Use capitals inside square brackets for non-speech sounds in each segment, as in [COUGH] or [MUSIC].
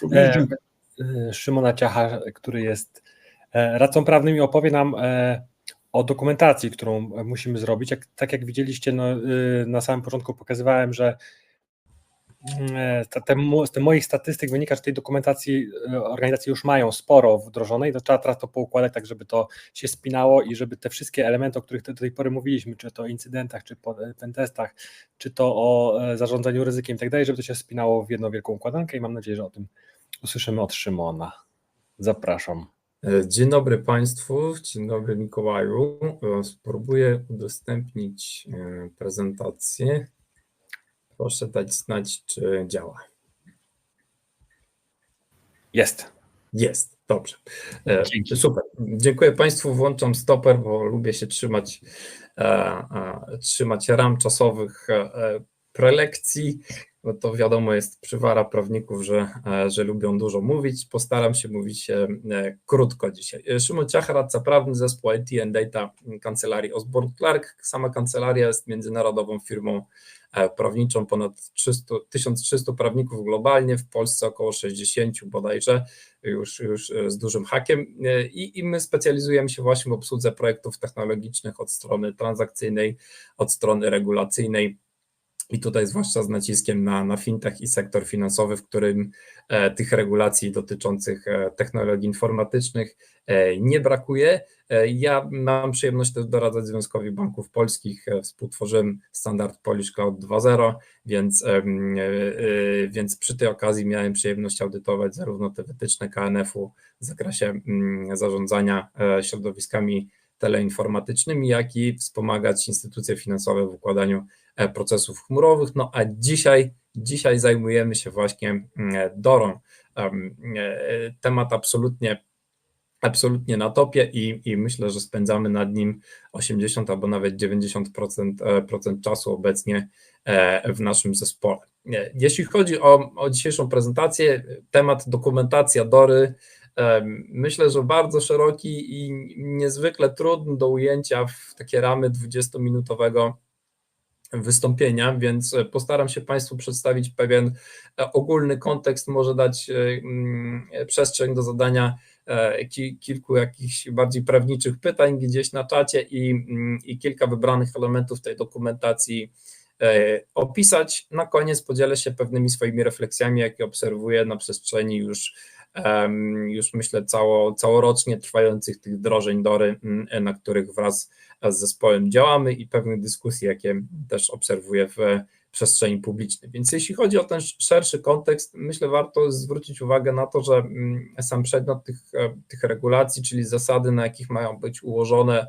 Dziękuję. E, Szymona Ciacha, który jest e, radcą prawnym i opowie nam e, o dokumentacji, którą musimy zrobić. Jak, tak jak widzieliście, no, na samym początku pokazywałem, że te, z tych moich statystyk wynika, że tej dokumentacji organizacje już mają sporo wdrożonej, to trzeba teraz to poukładać tak, żeby to się spinało i żeby te wszystkie elementy, o których do tej pory mówiliśmy, czy to o incydentach, czy po testach, czy to o zarządzaniu ryzykiem i tak dalej, żeby to się spinało w jedną wielką układankę i mam nadzieję, że o tym usłyszymy od Szymona. Zapraszam. E, dzień dobry Państwu, dzień dobry Mikołaju. E, spróbuję udostępnić e, prezentację. Proszę dać znać, czy działa. Jest. Jest, dobrze. Dzięki. Super. Dziękuję Państwu. Włączam stoper, bo lubię się trzymać, trzymać ram czasowych prelekcji bo to wiadomo jest przywara prawników, że, e, że lubią dużo mówić. Postaram się mówić e, krótko dzisiaj. E, Szymon Ciacha, radca prawny, zespół IT and Data Kancelarii Osborne Clark. Sama kancelaria jest międzynarodową firmą prawniczą, ponad 300, 1300 prawników globalnie, w Polsce około 60 bodajże, już, już z dużym hakiem I, i my specjalizujemy się właśnie w obsłudze projektów technologicznych od strony transakcyjnej, od strony regulacyjnej, i tutaj zwłaszcza z naciskiem na, na fintech i sektor finansowy, w którym e, tych regulacji dotyczących e, technologii informatycznych e, nie brakuje. E, ja mam przyjemność też doradzać Związkowi Banków Polskich, e, współtworzyłem standard Polish Cloud 2.0, więc, e, więc przy tej okazji miałem przyjemność audytować zarówno te wytyczne KNF-u w zakresie mm, zarządzania środowiskami teleinformatycznymi, jak i wspomagać instytucje finansowe w układaniu procesów chmurowych. No a dzisiaj, dzisiaj zajmujemy się właśnie mm, Dorą. E, temat absolutnie, absolutnie na topie i, i myślę, że spędzamy nad nim 80 albo nawet 90% e, procent czasu obecnie w naszym zespole. Jeśli chodzi o, o dzisiejszą prezentację, temat dokumentacja Dory, myślę, że bardzo szeroki i niezwykle trudny do ujęcia w takie ramy 20-minutowego wystąpienia, więc e, postaram się Państwu przedstawić pewien e, ogólny kontekst, może dać e, mm, przestrzeń do zadania kilku jakichś bardziej prawniczych pytań gdzieś na czacie i, mm, i kilka wybranych elementów tej dokumentacji opisać. Na koniec podzielę się pewnymi swoimi refleksjami, jakie obserwuję na przestrzeni już już myślę cało, całorocznie trwających tych wdrożeń DORY, mm, na których wraz z zespołem działamy i pewnych dyskusji, jakie też obserwuję w przestrzeni publicznej. Więc jeśli chodzi o ten szerszy kontekst, myślę warto zwrócić uwagę na to, że mm, sam przedmiot tych, e, tych regulacji, czyli zasady, na jakich mają być ułożone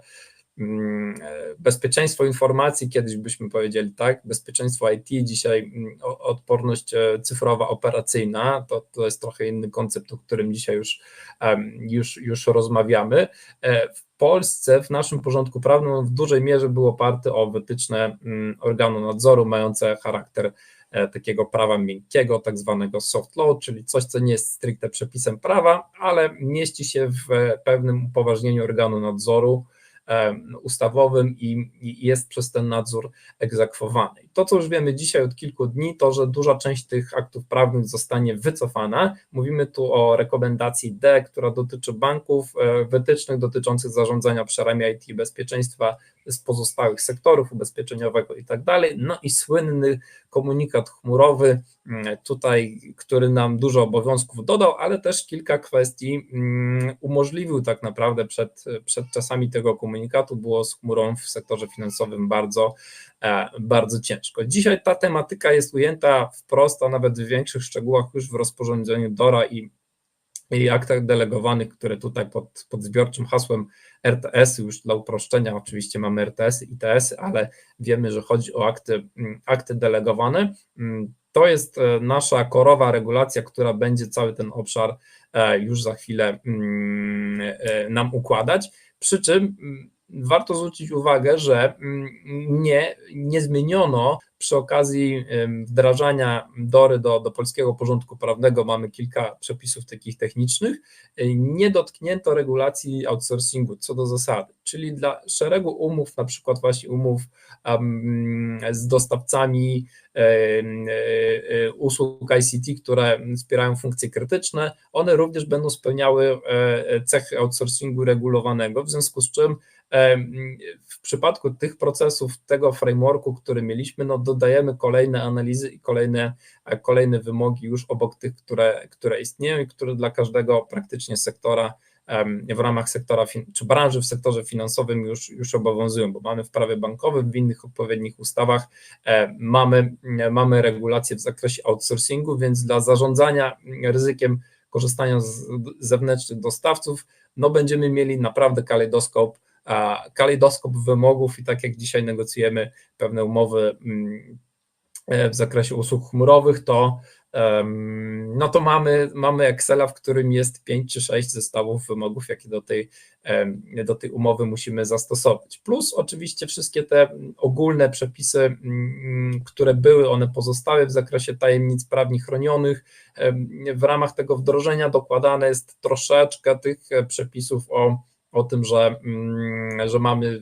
bezpieczeństwo informacji, kiedyś byśmy powiedzieli tak, bezpieczeństwo IT, dzisiaj mm, odporność e, cyfrowa operacyjna, to, to jest trochę inny koncept, o którym dzisiaj już, już, już rozmawiamy. E, w Polsce w naszym porządku prawnym w dużej mierze był oparty o wytyczne mm, organu nadzoru mające charakter e, takiego prawa miękkiego, tak zwanego soft law, czyli coś, co nie jest stricte przepisem prawa, ale mieści się w pewnym upoważnieniu organu nadzoru, ustawowym i, jest przez ten nadzór egzekwowany. To, co już wiemy dzisiaj od kilku dni, to, że duża część tych aktów prawnych zostanie wycofana. Mówimy tu o rekomendacji D, która dotyczy banków, e, wytycznych dotyczących zarządzania obszarami IT bezpieczeństwa z pozostałych sektorów ubezpieczeniowego i tak dalej. No i słynny komunikat chmurowy, mm, tutaj, który nam dużo obowiązków dodał, ale też kilka kwestii mm, umożliwił tak naprawdę przed, przed czasami tego komunikatu. Było z chmurą w sektorze finansowym bardzo, bardzo ciężko. Dzisiaj ta tematyka jest ujęta wprost, a nawet w większych szczegółach już w rozporządzeniu DORA i i aktach delegowanych, które tutaj pod, pod zbiorczym hasłem RTS, już dla uproszczenia oczywiście mamy RTS i ITS, ale wiemy, że chodzi o akty, mm, akty delegowane. Mm, to jest e, nasza korowa regulacja, która będzie cały ten obszar e, już za chwilę mm, e, nam układać. Przy czym warto zwrócić uwagę, że mm, nie, nie zmieniono przy okazji wdrażania DORY do, do polskiego porządku prawnego, mamy kilka przepisów takich technicznych, nie dotknięto regulacji outsourcingu co do zasady, czyli dla szeregu umów, na przykład właśnie umów um, z dostawcami um, usług ICT, które wspierają funkcje krytyczne, one również będą spełniały e, cechy outsourcingu regulowanego, w związku z czym w przypadku tych procesów, tego frameworku, który mieliśmy, no dodajemy kolejne analizy i kolejne, e, kolejne wymogi już obok tych, które, które istnieją i które dla każdego praktycznie sektora w ramach sektora czy branży w sektorze finansowym już, już obowiązują, bo mamy w prawie bankowym, w innych odpowiednich ustawach e, mamy, mamy regulacje w zakresie outsourcingu, więc dla zarządzania ryzykiem korzystania z zewnętrznych dostawców, no będziemy mieli naprawdę kalejdoskop kalejdoskop wymogów i tak jak dzisiaj negocjujemy pewne umowy mm, e, w zakresie usług chmurowych, to no to mamy, mamy Excela, w którym jest 5 czy 6 zestawów wymogów, jakie do tej, do tej umowy musimy zastosować. Plus oczywiście wszystkie te ogólne przepisy, mm, które były, one pozostały w zakresie tajemnic prawnie chronionych. W ramach tego wdrożenia dokładane jest troszeczkę tych przepisów o o tym, że, mm, że mamy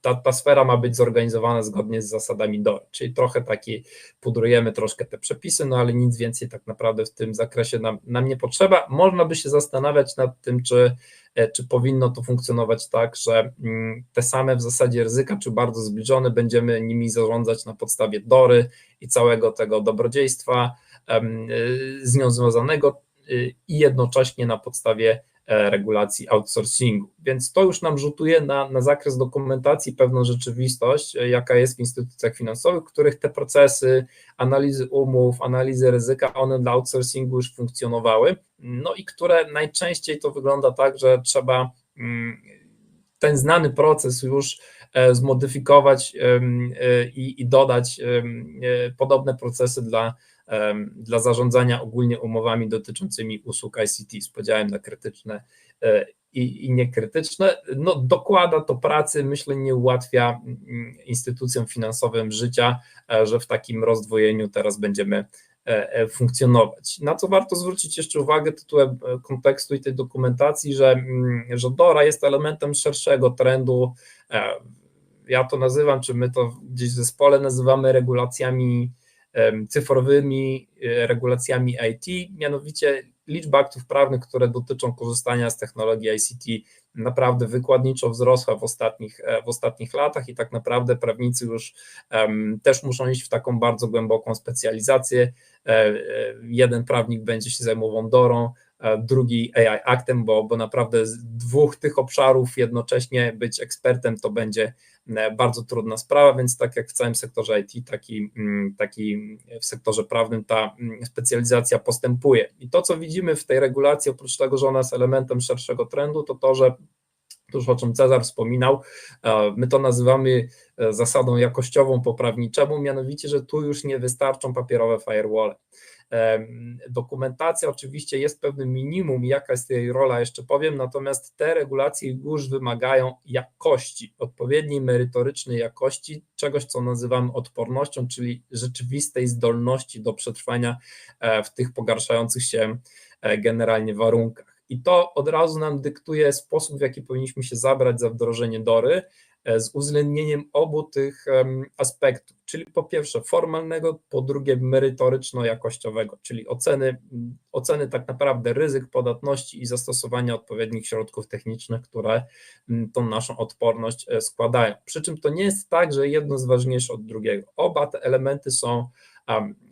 ta, ta sfera ma być zorganizowana zgodnie z zasadami DOR, czyli trochę taki pudrujemy troszkę te przepisy, no ale nic więcej tak naprawdę w tym zakresie nam, nam nie potrzeba. Można by się zastanawiać nad tym, czy, e, czy powinno to funkcjonować tak, że mm, te same w zasadzie ryzyka, czy bardzo zbliżone, będziemy nimi zarządzać na podstawie DORy i całego tego dobrodziejstwa e, z nią związanego y, i jednocześnie na podstawie E, regulacji outsourcingu. Więc to już nam rzutuje na, na zakres dokumentacji pewną rzeczywistość, e, jaka jest w instytucjach finansowych, których te procesy analizy umów, analizy ryzyka, one dla outsourcingu już funkcjonowały, no i które najczęściej to wygląda tak, że trzeba mm, ten znany proces już e, zmodyfikować i, i dodać podobne procesy dla dla zarządzania ogólnie umowami dotyczącymi usług ICT z podziałem na krytyczne e, i, i niekrytyczne, no dokłada to pracy, myślę, nie ułatwia mm, instytucjom finansowym życia, e, że w takim rozdwojeniu teraz będziemy e, funkcjonować. Na co warto zwrócić jeszcze uwagę tytułem kontekstu i tej dokumentacji, że, mm, że DORA jest elementem szerszego trendu. Ja to nazywam, czy my to gdzieś w zespole nazywamy regulacjami cyfrowymi e, regulacjami IT, mianowicie liczba aktów prawnych, które dotyczą korzystania z technologii ICT naprawdę wykładniczo wzrosła w ostatnich, e, w ostatnich latach i tak naprawdę prawnicy już um, też muszą iść w taką bardzo głęboką specjalizację. E, jeden prawnik będzie się zajmował DORą, drugi AI aktem, bo, bo naprawdę z dwóch tych obszarów jednocześnie być ekspertem to będzie E, bardzo trudna sprawa, więc tak jak w całym sektorze IT, taki, mm, taki w sektorze prawnym ta mm, specjalizacja postępuje. I to, co widzimy w tej regulacji, oprócz tego, że ona jest elementem szerszego trendu, to to, że tuż o czym Cezar wspominał, e, my to nazywamy e, zasadą jakościową poprawniczemu, mianowicie, że tu już nie wystarczą papierowe firewall. Dokumentacja oczywiście jest pewnym minimum, jaka jest jej rola, jeszcze powiem, natomiast te regulacje już wymagają jakości, odpowiedniej merytorycznej jakości, czegoś, co nazywam odpornością, czyli rzeczywistej zdolności do przetrwania e, w tych pogarszających się e, generalnie warunkach. I to od razu nam dyktuje sposób, w jaki powinniśmy się zabrać za wdrożenie DORY, z uwzględnieniem obu tych aspektów, czyli po pierwsze formalnego, po drugie merytoryczno-jakościowego, czyli oceny, oceny tak naprawdę ryzyk podatności i zastosowania odpowiednich środków technicznych, które tą naszą odporność e, składają. Przy czym to nie jest tak, że jedno jest ważniejsze od drugiego. Oba te elementy są,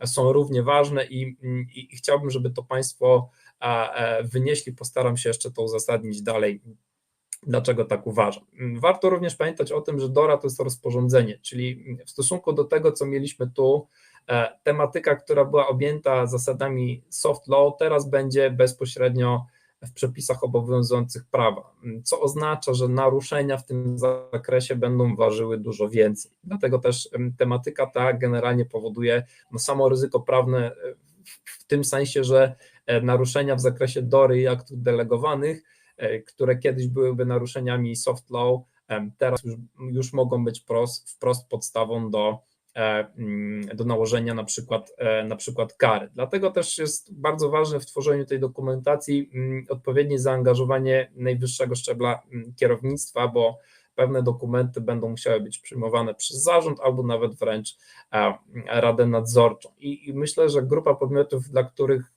są równie ważne i, i, i chciałbym, żeby to Państwo e, wynieśli. Postaram się jeszcze to uzasadnić dalej Dlaczego tak uważam? Warto również pamiętać o tym, że DORA to jest rozporządzenie, czyli w stosunku do tego, co mieliśmy tu, e, tematyka, która była objęta zasadami soft law, teraz będzie bezpośrednio w przepisach obowiązujących prawa, co oznacza, że naruszenia w tym zakresie będą ważyły dużo więcej. Dlatego też tematyka ta generalnie powoduje no, samo ryzyko prawne e, w tym sensie, że e, naruszenia w zakresie DORY i aktów delegowanych które kiedyś byłyby naruszeniami soft law, teraz już, już mogą być prost, wprost podstawą do, mm, do nałożenia na przykład, na przykład kary. Dlatego też jest bardzo ważne w tworzeniu tej dokumentacji mm, odpowiednie zaangażowanie najwyższego szczebla mm, kierownictwa, bo pewne dokumenty będą musiały być przyjmowane przez zarząd albo nawet wręcz Radę Nadzorczą. I, i myślę, że grupa podmiotów, dla których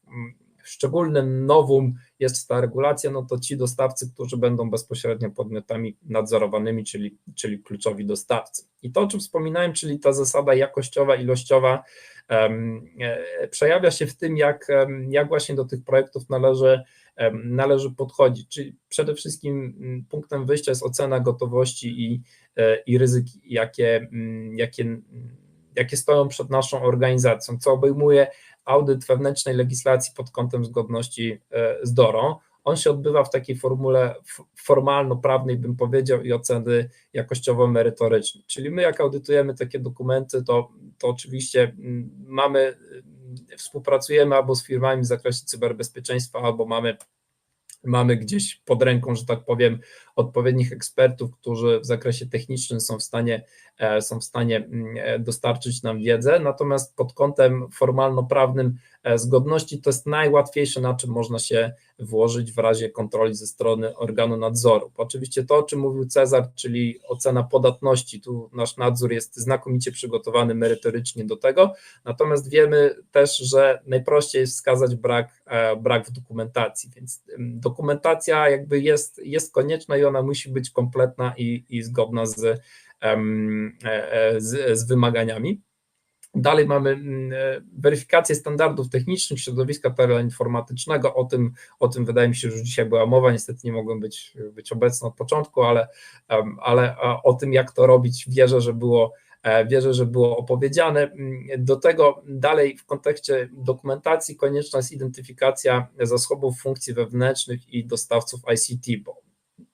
szczególnym nowum jest ta regulacja, no to ci dostawcy, którzy będą bezpośrednio podmiotami nadzorowanymi, czyli, czyli kluczowi dostawcy. I to, o czym wspominałem, czyli ta zasada jakościowa, ilościowa, e, przejawia się w tym, jak, jak właśnie do tych projektów należy, należy podchodzić. Czyli przede wszystkim punktem wyjścia jest ocena gotowości i, e, i ryzyk, jakie, jakie, jakie stoją przed naszą organizacją, co obejmuje audyt wewnętrznej legislacji pod kątem zgodności e, z DORą. On się odbywa w takiej formule formalno-prawnej, bym powiedział, i oceny jakościowo-merytorycznej. Czyli my, jak audytujemy takie dokumenty, to, to oczywiście mm, mamy, mm, współpracujemy albo z firmami w zakresie cyberbezpieczeństwa, albo mamy mamy gdzieś pod ręką, że tak powiem, odpowiednich ekspertów, którzy w zakresie technicznym są w stanie, e, są w stanie mm, e, dostarczyć nam wiedzę, natomiast pod kątem formalno-prawnym e, zgodności to jest najłatwiejsze, na czym można się włożyć w razie kontroli ze strony organu nadzoru. Oczywiście to, o czym mówił Cezar, czyli ocena podatności, tu nasz nadzór jest znakomicie przygotowany merytorycznie do tego, natomiast wiemy też, że najprościej jest wskazać brak, brak w dokumentacji, więc dokumentacja jakby jest, jest konieczna i ona musi być kompletna i, i zgodna z, e, e, z, z wymaganiami. Dalej mamy mm, e, weryfikację standardów technicznych środowiska teleinformatycznego. O tym, o tym wydaje mi się, że już dzisiaj była mowa. Niestety nie mogłem być, być obecny od początku, ale, ale o tym, jak to robić, wierzę, że było. Wierzę, że było opowiedziane. Mm, do tego dalej w kontekście dokumentacji konieczna jest identyfikacja zasobów funkcji wewnętrznych i dostawców ICT, bo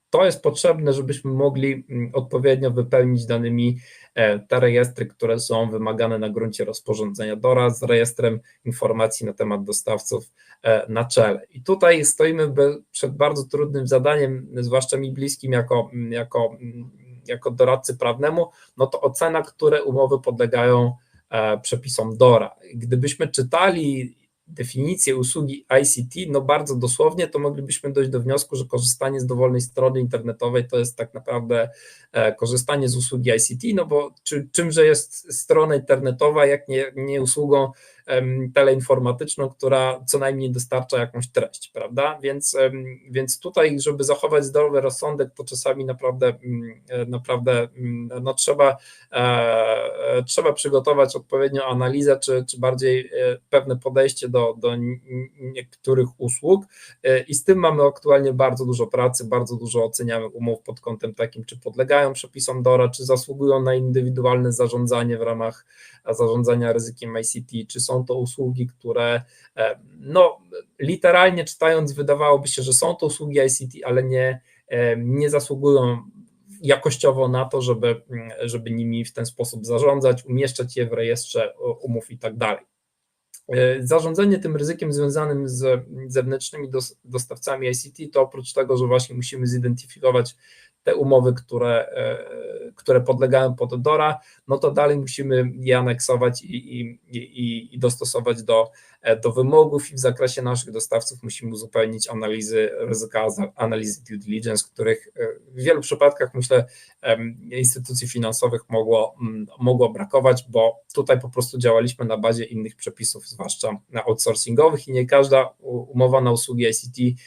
to jest potrzebne, żebyśmy mogli mm, odpowiednio wypełnić danymi e, te rejestry, które są wymagane na gruncie rozporządzenia DORA z rejestrem informacji na temat dostawców e, na czele. I tutaj stoimy przed bardzo trudnym zadaniem, zwłaszcza mi bliskim jako, mm, jako, mm, jako doradcy prawnemu, no to ocena, które umowy podlegają e, przepisom DORA. Gdybyśmy czytali definicję usługi ICT, no bardzo dosłownie, to moglibyśmy dojść do wniosku, że korzystanie z dowolnej strony internetowej to jest tak naprawdę e, korzystanie z usługi ICT, no bo czy, czymże jest strona internetowa, jak nie, nie usługą teleinformatyczną, która co najmniej dostarcza jakąś treść, prawda? Więc, więc tutaj, żeby zachować zdrowy rozsądek, to czasami naprawdę, mm, e, naprawdę mm, no, trzeba, e, trzeba przygotować odpowiednią analizę, czy, czy bardziej e, pewne podejście do, do niektórych usług i z tym mamy aktualnie bardzo dużo pracy, bardzo dużo oceniamy umów pod kątem takim, czy podlegają przepisom DORA, czy zasługują na indywidualne zarządzanie w ramach zarządzania ryzykiem ICT, czy są to usługi, które e, no literalnie czytając wydawałoby się, że są to usługi ICT, ale nie, e, nie zasługują jakościowo na to, żeby, żeby nimi w ten sposób zarządzać, umieszczać je w rejestrze umów i tak dalej. E, zarządzanie tym ryzykiem związanym z zewnętrznymi dostawcami ICT to oprócz tego, że właśnie musimy zidentyfikować te umowy, które, które podlegają pod DORA, no to dalej musimy je aneksować i, i, i, i dostosować do, do wymogów i w zakresie naszych dostawców musimy uzupełnić analizy ryzyka, analizy due diligence, których e, w wielu przypadkach myślę instytucji finansowych mogło, mogło brakować, bo tutaj po prostu działaliśmy na bazie innych przepisów, zwłaszcza na outsourcingowych i nie każda umowa na usługi ICT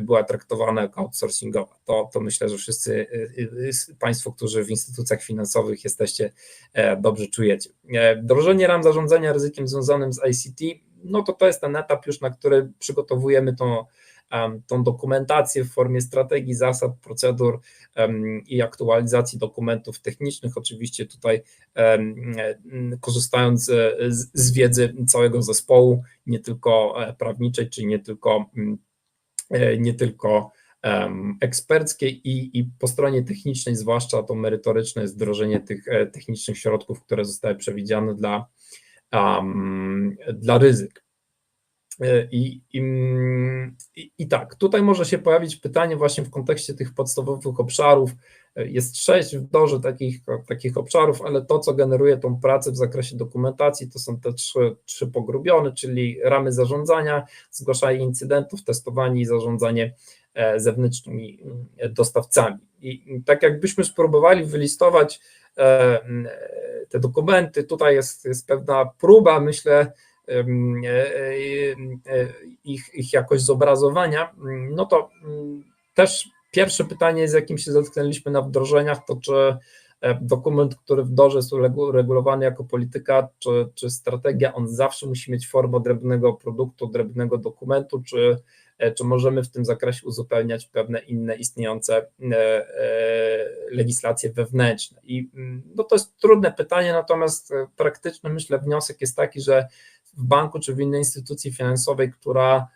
była traktowana jako outsourcingowa. To, to myślę, że wszyscy y, y, y, Państwo, którzy w instytucjach finansowych jesteście, e, dobrze czujecie. E, wdrożenie ram zarządzania ryzykiem związanym z ICT, no to to jest ten etap już, na który przygotowujemy tą, tą dokumentację w formie strategii, zasad, procedur i aktualizacji dokumentów technicznych. Oczywiście tutaj korzystając z, wiedzy całego zespołu, nie tylko e, prawniczej, czy nie tylko E, nie tylko eksperckiej i, i po stronie technicznej, zwłaszcza to merytoryczne jest wdrożenie tych e, technicznych środków, które zostały przewidziane dla, um, dla ryzyk. I, i, i, I tak, tutaj może się pojawić pytanie właśnie w kontekście tych podstawowych obszarów. Jest sześć w dorze takich, takich obszarów, ale to, co generuje tą pracę w zakresie dokumentacji, to są te trzy, trzy pogrubione, czyli ramy zarządzania, zgłaszanie incydentów, testowanie i zarządzanie e, zewnętrznymi e, dostawcami. I tak jakbyśmy spróbowali wylistować e, te dokumenty, tutaj jest, jest pewna próba, myślę, ich, ich jakość zobrazowania, no to też pierwsze pytanie, z jakim się zetknęliśmy na wdrożeniach, to czy e, dokument, który w DORze jest regulowany jako polityka czy, czy strategia, on zawsze musi mieć formę odrębnego produktu, odrębnego dokumentu, czy, e, czy możemy w tym zakresie uzupełniać pewne inne istniejące e, legislacje wewnętrzne. I mm, no to jest trudne pytanie, natomiast praktyczny myślę wniosek jest taki, że w banku czy w innej instytucji finansowej, która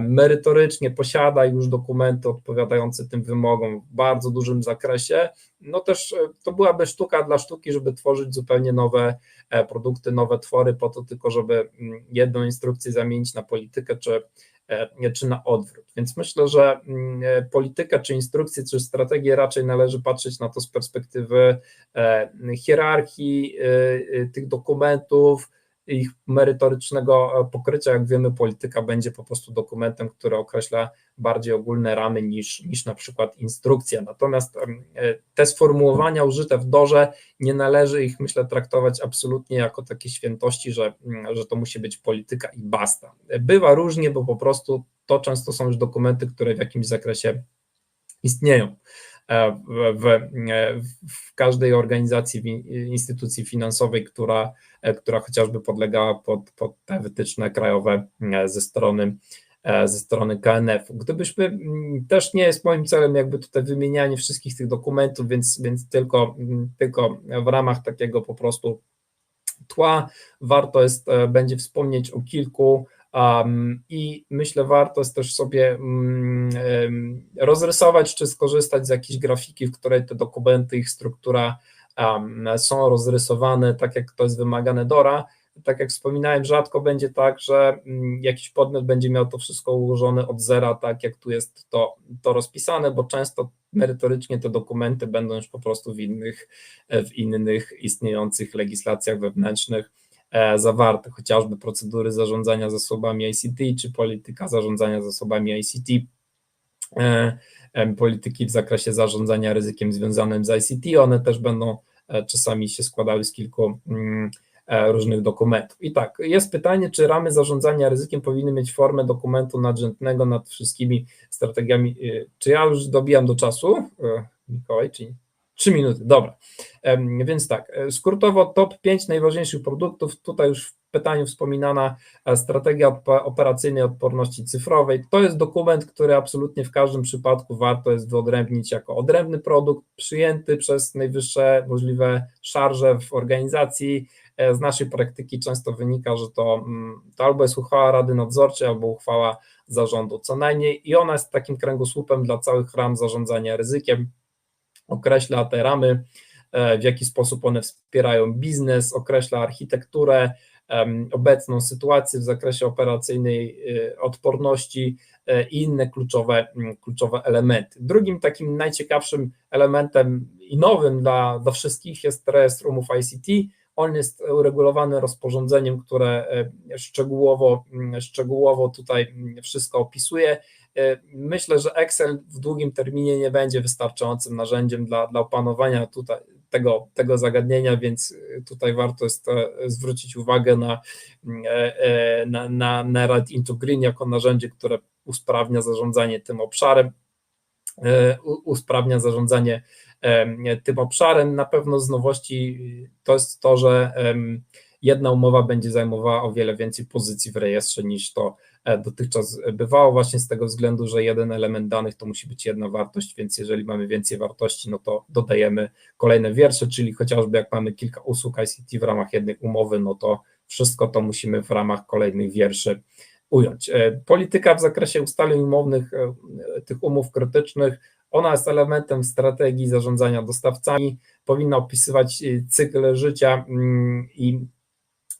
merytorycznie posiada już dokumenty odpowiadające tym wymogom w bardzo dużym zakresie, no też e, to byłaby sztuka dla sztuki, żeby tworzyć zupełnie nowe e, produkty, nowe twory po to tylko, żeby mm, jedną instrukcję zamienić na politykę czy, czy na odwrót. Więc myślę, że mm, politykę, czy instrukcję, czy strategię raczej należy patrzeć na to z perspektywy hierarchii tych dokumentów, ich merytorycznego e, pokrycia. Jak wiemy, polityka będzie po prostu dokumentem, który określa bardziej ogólne ramy niż, niż na przykład instrukcja. Natomiast e, te sformułowania użyte w dorze nie należy ich, myślę, traktować absolutnie jako takie świętości, że, mm, że to musi być polityka i basta. Bywa różnie, bo po prostu to często są już dokumenty, które w jakimś zakresie istnieją. E, w, w każdej organizacji, instytucji finansowej, która, e, która chociażby podlegała pod, pod te wytyczne krajowe e, ze strony ze strony KNF. Gdybyśmy, też nie jest moim celem jakby tutaj wymienianie wszystkich tych dokumentów, więc, więc tylko, tylko w ramach takiego po prostu tła warto jest, będzie wspomnieć o kilku Um, I myślę, warto jest też sobie um, rozrysować czy skorzystać z jakiejś grafiki, w której te dokumenty, ich struktura um, są rozrysowane tak, jak to jest wymagane DORA. Tak jak wspominałem, rzadko będzie tak, że mm, jakiś podmiot będzie miał to wszystko ułożone od zera, tak jak tu jest to, to rozpisane, bo często merytorycznie te dokumenty będą już po prostu w innych, w innych istniejących legislacjach wewnętrznych E, zawarte, chociażby procedury zarządzania zasobami ICT, czy polityka zarządzania zasobami ICT, e, polityki w zakresie zarządzania ryzykiem związanym z ICT, one też będą e, czasami się składały z kilku mm, różnych dokumentów. I tak, jest pytanie, czy ramy zarządzania ryzykiem powinny mieć formę dokumentu nadrzędnego nad wszystkimi strategiami. Czy ja już dobijam do czasu, Mikołaj, czy nie? Trzy minuty, dobra. Więc tak, e, skrótowo top 5 najważniejszych produktów. Tutaj już w pytaniu wspominana e, strategia operacyjnej odporności cyfrowej. To jest dokument, który absolutnie w każdym przypadku warto jest wyodrębnić jako odrębny produkt, przyjęty przez najwyższe możliwe szarże w organizacji. E, z naszej praktyki często wynika, że to, mm, to albo jest uchwała Rady Nadzorczej, albo uchwała zarządu co najmniej i ona jest takim kręgosłupem dla całych ram zarządzania ryzykiem określa te ramy, e, w jaki sposób one wspierają biznes, określa architekturę, obecną sytuację w zakresie operacyjnej e, odporności e, i inne kluczowe, kluczowe elementy. Drugim takim najciekawszym elementem i nowym dla, dla wszystkich jest rejestr umów ICT. On jest uregulowany rozporządzeniem, które szczegółowo, szczegółowo tutaj wszystko opisuje. E, myślę, że Excel w długim terminie nie będzie wystarczającym narzędziem dla, dla opanowania tutaj tego, tego zagadnienia, więc tutaj warto jest e, zwrócić uwagę na, e, na, na, na into Green jako narzędzie, które usprawnia zarządzanie tym obszarem, usprawnia zarządzanie tym obszarem. Na pewno z nowości to jest to, że jedna umowa będzie zajmowała o wiele więcej pozycji w rejestrze niż to E, dotychczas bywało właśnie z tego względu, że jeden element danych to musi być jedna wartość, więc jeżeli mamy więcej wartości, no to dodajemy kolejne wiersze, czyli chociażby jak mamy kilka usług ICT w ramach jednej umowy, no to wszystko to musimy w ramach kolejnych wierszy ująć. E, polityka w zakresie ustaleń umownych, e, tych umów krytycznych, ona jest elementem strategii zarządzania dostawcami, powinna opisywać cykl życia mm, i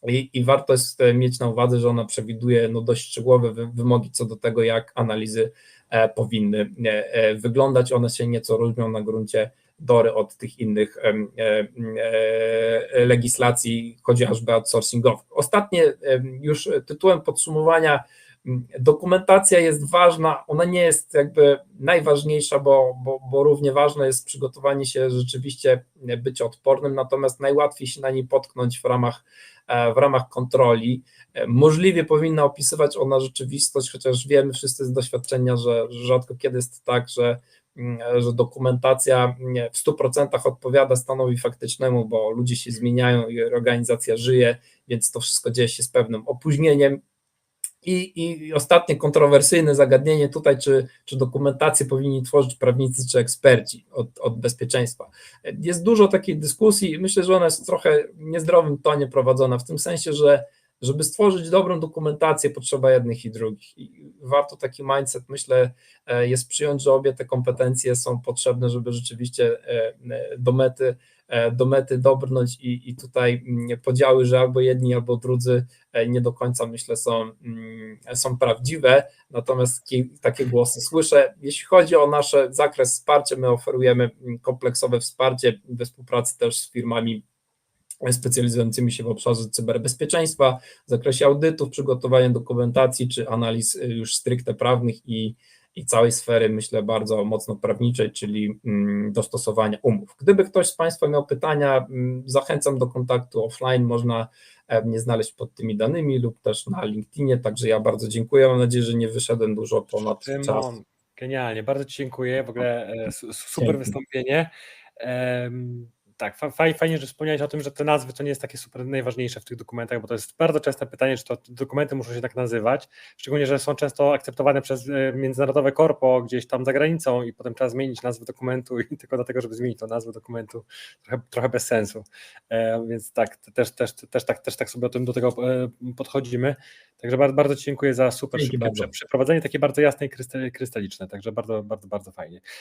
I, I warto jest e, mieć na uwadze, że ona przewiduje no, dość szczegółowe wy- wymogi co do tego, jak analizy e, powinny e, e, wyglądać. One się nieco różnią na gruncie DORY od tych innych e, legislacji, chociażby outsourcingowych. Ostatnie już tytułem podsumowania dokumentacja jest ważna, ona nie jest jakby najważniejsza, bo, bo, bo równie ważne jest przygotowanie się rzeczywiście bycie odpornym, natomiast najłatwiej się na niej potknąć w ramach, e, w ramach kontroli. Możliwie powinna opisywać ona rzeczywistość, chociaż wiemy wszyscy z doświadczenia, że rzadko kiedy jest tak, że mm, że dokumentacja w 100% odpowiada stanowi faktycznemu, bo ludzie się zmieniają i organizacja żyje, więc to wszystko dzieje się z pewnym opóźnieniem. I, I ostatnie kontrowersyjne zagadnienie tutaj, czy, czy dokumentację powinni tworzyć prawnicy czy eksperci od, od bezpieczeństwa. Jest dużo takiej dyskusji, myślę, że ona jest w trochę niezdrowym tonie prowadzona, w tym sensie, że żeby stworzyć dobrą dokumentację, potrzeba jednych i drugich. I warto taki mindset, myślę, e, jest przyjąć, że obie te kompetencje są potrzebne, żeby rzeczywiście e, do mety, e, do mety dobrnąć i, i tutaj mm, podziały, że albo jedni, albo drudzy e, nie do końca myślę są, mm, są prawdziwe, natomiast ki- takie głosy słyszę. Jeśli chodzi o nasz zakres wsparcia, my oferujemy mm, kompleksowe wsparcie we współpracy też z firmami specjalizującymi się w obszarze cyberbezpieczeństwa, w zakresie audytów, przygotowania dokumentacji czy analiz y, już stricte prawnych i, i całej sfery, myślę, bardzo mocno prawniczej, czyli mm, dostosowania umów. Gdyby ktoś z Państwa miał pytania, mm, zachęcam do kontaktu offline, można e, mnie znaleźć pod tymi danymi lub też na LinkedInie, także ja bardzo dziękuję, mam nadzieję, że nie wyszedłem dużo ponad czas. Szymon, genialnie, bardzo Ci dziękuję, w ogóle e, su- super Dzięki. wystąpienie. Tak, fa- faj- fajnie, że wspomniałeś o tym, że te nazwy to nie jest takie super najważniejsze w tych dokumentach, bo to jest bardzo częste pytanie, czy to dokumenty muszą się tak nazywać, szczególnie, że są często akceptowane przez e, międzynarodowe korpo gdzieś tam za granicą i potem trzeba zmienić nazwę dokumentu i [LAUGHS] tylko dlatego, żeby zmienić tą nazwę dokumentu, trochę, trochę bez sensu. E, Więc tak, te- też, też, też, tak, też tak sobie o tym do tego e, podchodzimy. Także bardzo, bardzo Ci dziękuję za super szybkie przeprowadzenie, takie bardzo jasne i krystal- krystaliczne, także bardzo, bardzo, bardzo fajnie.